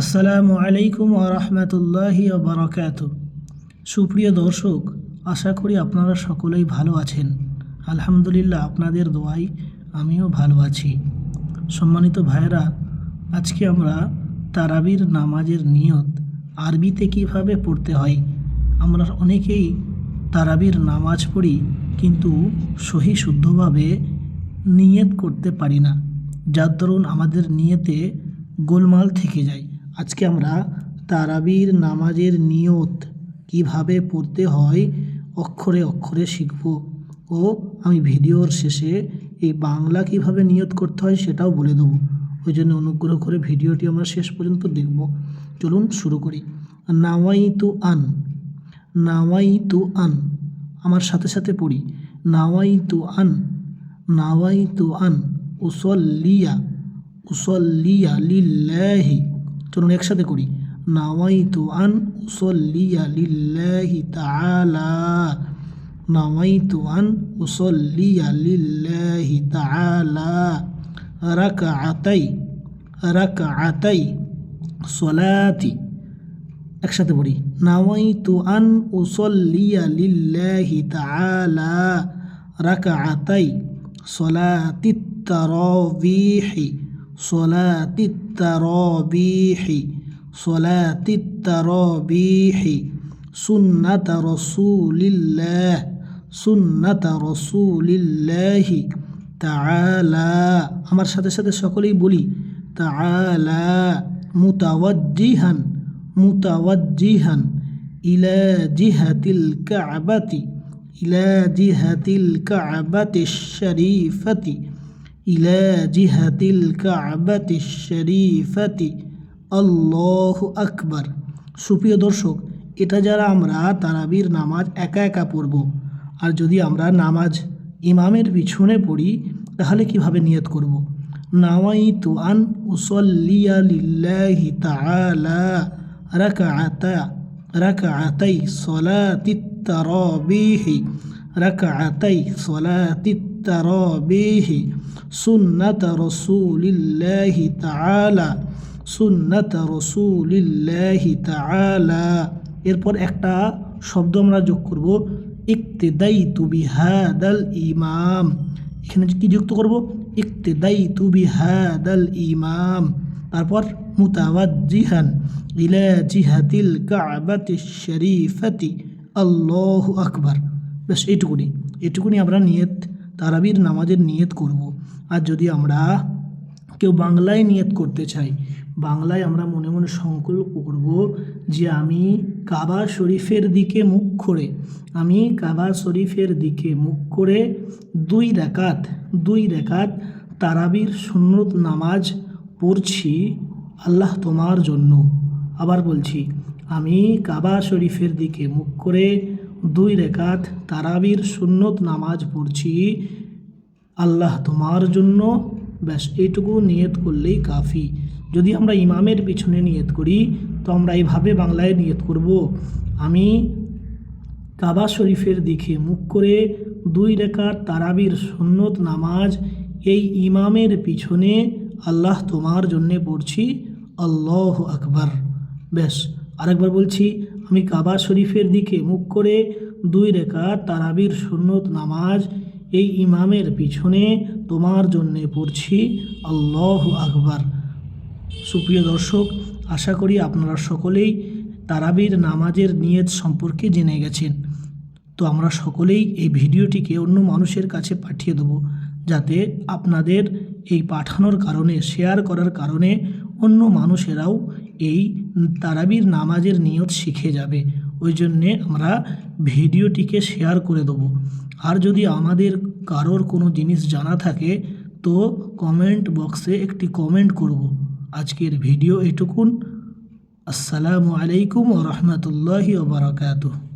আসসালামু আলাইকুম আরহামতুল্লাহি বারাকাত সুপ্রিয় দর্শক, আশা করি আপনারা সকলেই ভালো আছেন। আলহামদুলিল্লাহ, আপনাদের দোয়াই আমিও ভালো আছি। সম্মানিত ভাইরা আজকে আমরা তারাবির নামাজের নিয়ত আরবিতে কীভাবে পড়তে হয়, আমরা অনেকেই তারাবির নামাজ পড়ি কিন্তু সহি শুদ্ধভাবে নিয়ত করতে পারি না। যার দরুন আমাদের নিয়তে গোলমাল থেকে যায়। আজকে আমরা তারাবির নামাজের নিয়ত কীভাবে পড়তে হয় অক্ষরে অক্ষরে শিখব ও আমি ভিডিওর শেষে এই বাংলা কীভাবে নিয়ত করতে হয় সেটাও বলে দেবো। ওই জন্য অনুগ্রহ করে ভিডিওটি আমরা শেষ পর্যন্ত দেখব। চলুন শুরু করি। নাওয়াইতু আন নাওয়াইতু আন, আমার সাথে সাথে পড়ি। নাওয়াইতু আন নাওয়াইতু আন, উসল্লিয়া উসল্লিয়া লিল্লাহি। চলুন একসাথে করি। নাওয়াইতু আন উসল্লিয়া লিল্লাহি তাআলা। নাওয়াইতু আন উসল্লিয়া লিল্লাহি তাআলা। রাকআতাই রাকআতাই সলাতি। একসাথে পড়ি। নাওয়াইতু আন উসল্লিয়া লিল্লাহি তাআলা। রাকআতাই সলাতিত তারাবিহি। সলাতিত তারাবিহি সলাতিত তারাবিহি সুন্নাত রসুলিল্লাহ সুন্নাত রসুলিল্লাহি তাআলা। আমার সাথে সাথে সকলেই বলি, তাআলা, মুতাওয়াজ্জিহান মুতাওয়াজ্জিহান, ইলা জিহাতিল কাবাতি, ইলা জিহাতিল কাবাতি শরীফতি। ইলা জিহাতিল কাবাতি শরীফতি আল্লাহু আকবার। সুপ্রিয় দর্শক, এটা যারা আমরা তারাবির নামাজ একা একা পড়ব, আর যদি আমরা নামাজ ইমামের পিছনে পড়ি, তাহলে কীভাবে নিয়ত করব? নাওয়াইতু আন উসল্লিয়া লিল্লাহি তাআলা রাকআতা, রাকআতাই সলাতিত তারাবিহি, রাকআতাই সলাতিত তারাবিহি সুন্নাত রাসূলিল্লাহি তাআলা সুন্নাত রাসূলিল্লাহি তাআলা এরপর একটা শব্দ আমরা যোগ করব ইকতেদাই তুবি হাদাল ইমাম এখানে কি যুক্ত করব? ইকতেদাই তুবি হাদাল ইমাম তারপর, মুতাওয়াজ্জিহান ইলা জিহাতিল কাবাতি শরীফতি আল্লাহু আকবার ব্যাস, এইটুকুনি। এইটুকুনি আমরা নিয়ত তারাবির নামাজের নিয়ত করব। আর যদি আমরা কেউ বাংলায় নিয়ত করতে চাই, বাংলায় আমরা মনে মনে সংকল্প করব যে আমি কাবা শরীফের দিকে মুখ করে, আমি কাবা শরীফের দিকে মুখ করে দুই রেখাত দুই রেখাত তারাবির সুন্নত নামাজ পড়ছি আল্লাহ তোমার জন্য। আবার বলছি, আমি কাবা শরীফের দিকে মুখ করে দুই রেখাত তারাবির সুন্নত নামাজ পড়ছি। আল্লাহ তোমার জন্য। ব্যাস, এইটুকু নিয়ত করলেই কাফি। যদি আমরা ইমামের পিছনে নিয়ত করি, তো আমরা এইভাবে বাংলায় নিয়ত করব, আমি কাবা শরীফের দিকে মুখ করে দুই রেখার তারাবির সুন্নত নামাজ এই ইমামের পিছনে আল্লাহ তোমার জন্যে পড়ছি। আল্লাহ আকবার। ব্যাস আরেকবার বলছি, আমি কাবা শরীফের দিকে মুখ করে দুই রেখা তারাবির সুন্নত নামাজ এই ইমামের পিছনে তোমার জন্যে পড়ছি। আল্লাহ আকবার। সুপ্রিয় দর্শক, আশা করি আপনারা সকলেই তারাবির নামাজের নিয়ত সম্পর্কে জেনে গেছেন। তো আমরা সকলেই এই ভিডিওটিকে অন্য মানুষের কাছে পাঠিয়ে দেবো, যাতে আপনাদের এই পাঠানোর কারণে, শেয়ার করার কারণে অন্য মানুষেরাও এই তারাবির নামাজের নিয়ত শিখে যাবে। ওই জন্যে আমরা ভিডিওটিকে শেয়ার করে দেব। আর যদি আমাদের কারোর কোনো জিনিস জানা থাকে, তো কমেন্ট বক্সে একটি কমেন্ট করব। আজকের ভিডিও এটুকুন। আসসালামু আলাইকুম রহমতুল্লাহি ওবরাকাতুহ